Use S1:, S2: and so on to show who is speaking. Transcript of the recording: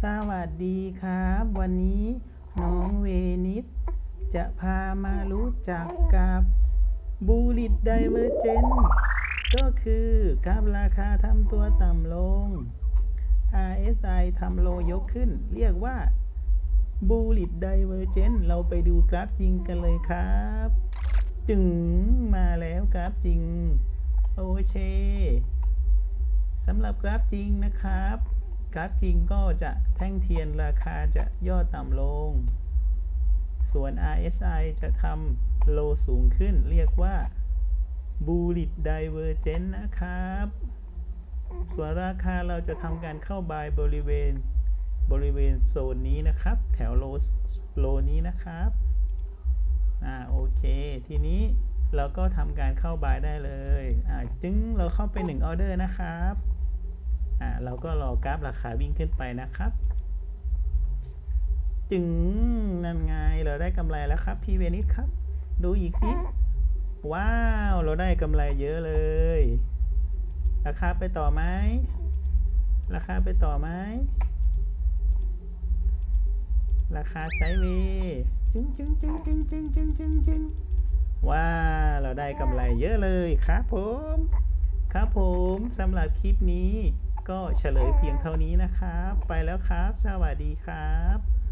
S1: สวัสดีครับ วันนี้น้องเวนิสจะพามารู้จักกับบูลิตไดเวอร์เจนก็คือกราฟราคาทำตัวต่ำลง RSI ทำโลยกขึ้น เรียกว่าบูลิตไดเวอร์เจนเราไปดูกราฟจริงกันเลยครับ จึงมาแล้วกราฟจริง โอเค สำหรับกราฟจริงนะครับ กราฟจริงก็จะแท่งเทียนราคาจะย่อต่ำลง ส่วน RSI จะทำโลสูงขึ้น เรียกว่า Bullish Divergence นะครับ ส่วนราคาเราจะทำการเข้าบายบริเวณบริเวณโซนนี้นะครับ แถวโลโลนี้นะครับอ่าโอเค ทีนี้เราก็ทำการเข้าบายได้เลยอ่าจึงเราเข้าไป1ออเดอร์นะครับ เราก็รอกราฟราคาวิ่งขึ้นไปนะครับ จึงนั่นไงเราได้กำไรแล้วครับ พี่เวนิสครับ ดูอีกสิว้าว เราได้กำไรเยอะเลย ราคาไปต่อไหมราคาไปต่อไหมราคาไซด์เวจึงจึงจึงจึงจึงจึงจึงจึงว้าวเราได้กำไรเยอะเลยครับผม ครับผมสำหรับคลิปนี้ ก็เฉลยเพียงเท่านี้นะครับ ไปแล้วครับ สวัสดีครับ